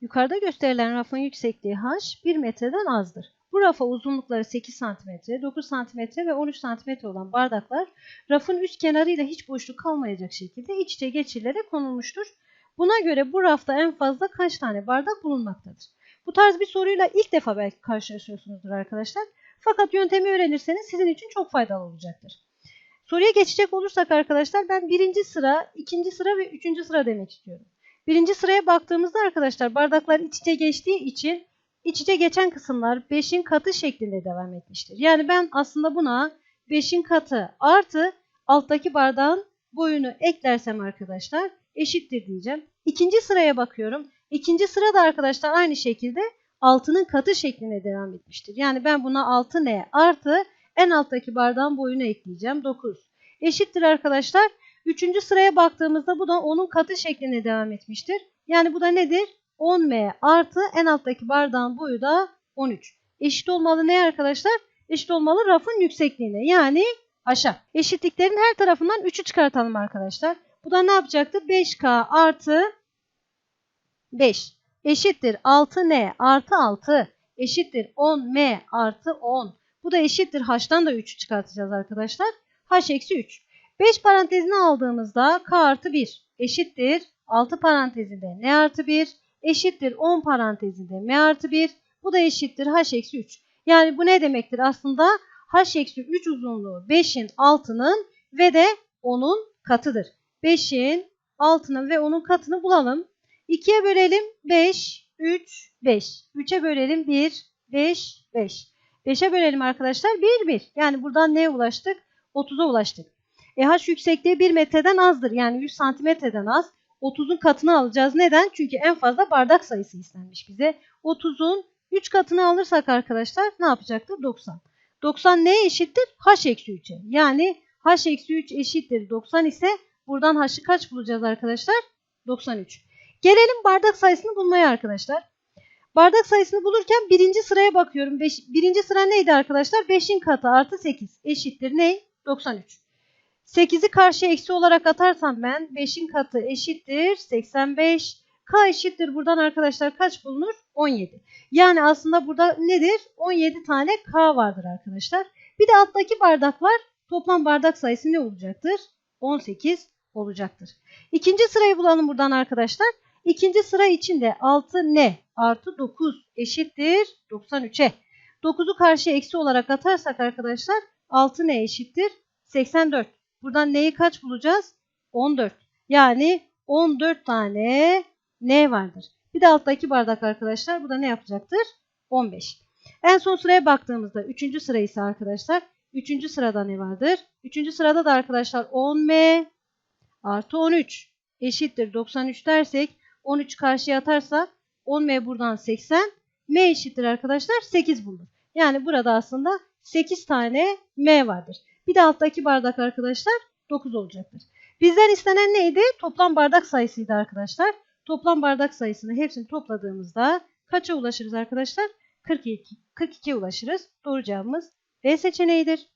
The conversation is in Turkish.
Yukarıda gösterilen rafın yüksekliği h 1 metreden azdır. Bu rafa uzunlukları 8 cm, 9 cm ve 13 cm olan bardaklar rafın üst kenarıyla hiç boşluk kalmayacak şekilde iç içe geçirilerek konulmuştur. Buna göre bu rafta en fazla kaç tane bardak bulunmaktadır? Bu tarz bir soruyla ilk defa belki karşılaşıyorsunuzdur arkadaşlar. Fakat yöntemi öğrenirseniz sizin için çok faydalı olacaktır. Soruya geçecek olursak arkadaşlar ben birinci sıra, ikinci sıra ve üçüncü sıra demek istiyorum. Birinci sıraya baktığımızda arkadaşlar bardaklar iç içe geçtiği için iç içe geçen kısımlar 5'in katı şeklinde devam etmiştir. Yani ben aslında buna 5'in katı artı alttaki bardağın boyunu eklersem arkadaşlar eşittir diyeceğim. İkinci sıraya bakıyorum. İkinci sırada arkadaşlar aynı şekilde 6'nın katı şeklinde devam etmiştir. Yani ben buna 6n artı en alttaki bardağın boyunu ekleyeceğim. 9. Eşittir arkadaşlar. Üçüncü sıraya baktığımızda bu da onun katı şeklinde devam etmiştir. Yani bu da nedir? 10m artı en alttaki bardağın boyu da 13. Eşit olmalı ne arkadaşlar? Eşit olmalı rafın yüksekliğine. Yani aşağı. Eşitliklerin her tarafından 3'ü çıkartalım arkadaşlar. Bu da ne yapacaktır? 5k artı 5 eşittir 6n artı 6 eşittir 10m artı 10. Bu da eşittir h'tan da 3'ü çıkartacağız arkadaşlar. h eksi 3. 5 parantezini aldığımızda k artı 1 eşittir 6 parantezinde n artı 1 eşittir 10 parantezinde m artı 1. Bu da eşittir h eksi 3. Yani bu ne demektir aslında? h eksi 3 uzunluğu 5'in 6'nın ve de 10'un katıdır. 5'in 6'nın ve 10'un katını bulalım. 2'ye bölelim 5, 3, 5. 3'e bölelim 1, 5, 5. 5'e bölelim arkadaşlar 1, 1. Yani buradan neye ulaştık? 30'a ulaştık. E h yüksekliği 1 metreden azdır. Yani 100 santimetreden az. 30'un katını alacağız. Neden? Çünkü en fazla bardak sayısı istenmiş bize. 30'un 3 katını alırsak arkadaşlar ne yapacaktır? 90. 90 neye eşittir? h eksi 3'e. Yani h eksi 3 eşittir 90 ise buradan h'ı kaç bulacağız arkadaşlar? 93. Gelelim bardak sayısını bulmaya arkadaşlar. Bardak sayısını bulurken birinci sıraya bakıyorum. Beş, birinci sıra neydi arkadaşlar? 5'in katı artı 8 eşittir ne? 93. 8'i karşıya eksi olarak atarsam ben 5'in katı eşittir 85. K eşittir buradan arkadaşlar kaç bulunur? 17. Yani aslında burada nedir? 17 tane K vardır arkadaşlar. Bir de alttaki bardaklar toplam bardak sayısı ne olacaktır? 18 olacaktır. İkinci sırayı bulalım buradan arkadaşlar. İkinci sıra için de 6n artı 9 eşittir 93'e. 9'u karşıya eksi olarak atarsak arkadaşlar 6n eşittir 84. Buradan neyi kaç bulacağız? 14. Yani 14 tane n vardır. Bir de alttaki bardak arkadaşlar bu da ne yapacaktır? 15. En son sıraya baktığımızda 3. sıra ise arkadaşlar 3. sırada ne vardır? 3. sırada da arkadaşlar 10m artı 13 eşittir 93 dersek 13 karşıya atarsak 10m buradan 80 m eşittir arkadaşlar 8 bulur. Yani burada aslında 8 tane m vardır. Bir de alttaki bardak arkadaşlar 9 olacaktır. Bizden istenen neydi? Toplam bardak sayısıydı arkadaşlar. Toplam bardak sayısını hepsini topladığımızda kaça ulaşırız arkadaşlar? 42, 42'ye ulaşırız. Doğru cevabımız B seçeneğidir.